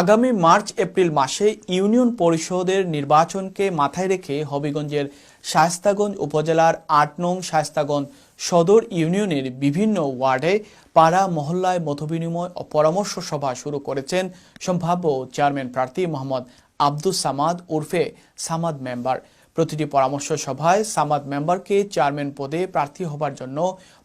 আগামী March, April মাসে union পরিষদের নির্বাচনকে মাথায় রেখে হবিগঞ্জের শায়স্তাগঞ্জ উপজেলার আট নং শায়স্তাগঞ্জ সদর ইউনিয়নের বিভিন্ন ওয়ার্ডে পাড়া মহল্লায় মতবিনিময় ও পরামর্শ সভা শুরু করেছেন সম্ভাব্য চেয়ারম্যান প্রার্থী মোহাম্মদ আব্দুস সামাদ উর্ফে সামাদ মেম্বার। প্রতিটি পরামর্শ সভায় সামাদ মেম্বারকে চেয়ারম্যান পদে প্রার্থী হবার জন্য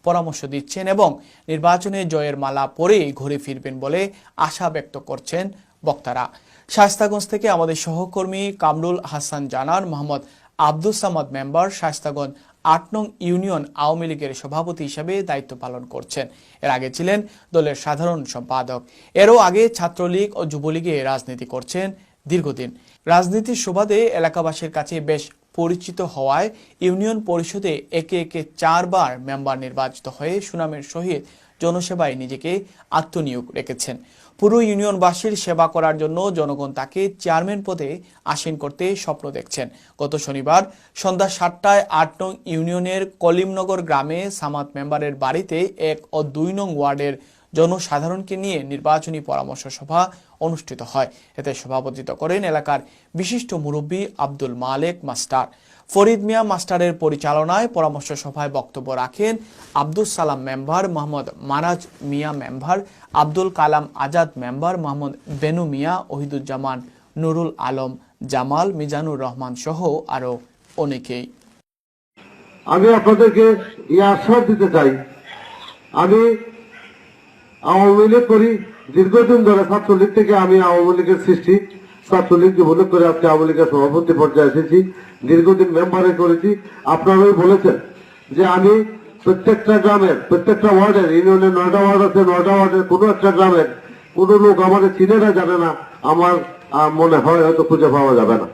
পরামর্শ দিচ্ছেন এবং নির্বাচনে জয়ের মালা পরেই ঘুরে ফিরবেন বলে আশা ব্যক্ত করছেন বক্তারা। শায়স্তাগঞ্জ থেকে আমাদের সহকর্মী কামরুল হাসান জানান, মোহাম্মদ আব্দুল সামাদ মেম্বার শায়স্তাগঞ্জ আট নং ইউনিয়ন আওয়ামী লীগের সভাপতি হিসেবে দায়িত্ব পালন করছেন। এর আগে ছিলেন দলের সাধারণ সম্পাদক। এরও আগে ছাত্রলীগ ও যুবলীগে রাজনীতি করছেন দীর্ঘদিন। রাজনীতির সুবাদে এলাকাবাসীর কাছে বেশ পরিচিত হওয়ায় ইউনিয়ন পরিষদে একে একে চারবার মেম্বার নির্বাচিত হয়ে সুনামের সহিত জনসেবায় নিজেকে আত্মনিয়োগ রেখেছেন। পুরো ইউনিয়নবাসীর সেবা করার জন্য জনগণ তাকে চেয়ারম্যান পদে আসীন করতে স্বপ্ন দেখছেন। গত শনিবার সন্ধ্যা সাতটায় আট নং ইউনিয়নের কলিমনগর গ্রামে সামাদ মেম্বারের বাড়িতে এক ও দুই নং ওয়ার্ডের জনসাধারণকে নিয়ে নির্বাচনী পরামর্শ সভা অনুষ্ঠিত হয়। এতে সভাপতিত্ব করেন এলাকার বিশিষ্ট মুরব্বী আব্দুল মালেক মাস্টার। ফরিদ মিয়া মাস্টারের পরিচালনায় পরামর্শ সভায় বক্তব্য রাখেন Abdul Salam member Mohammad Maraj Mia member, Abdul Kalam Azad member Mohammad Benu Mia, Wahiduzzaman Nurul Alam, Jamal Mizanur Rahman সহ আরও অনেকেই। আমি আপনাদেরকে এই আশ্বাস দিতে চাই। আমি আওয়ামী লীগ করি, দীর্ঘদিন ধরে ছাত্রলীগ থেকে আমি আওয়ামী লীগের সৃষ্টি, ছাত্রলীগ যুবলীগ করে আজকে আওয়ামী লীগের সভাপতি পর্যায়ে এসেছি, দীর্ঘদিন মেম্বারে করেছি। আপনারাই বলেছেন যে আমি প্রত্যেকটা গ্রামের, প্রত্যেকটা ওয়ার্ডের ইউনিয়নের নয়টা ওয়ার্ড আছে, নয়টা ওয়ার্ডের কোনো একটা গ্রামের কোনো লোক আমাদের চিনে না, জানে না, আমার মনে হয় হয়তো খুঁজে পাওয়া যাবে না।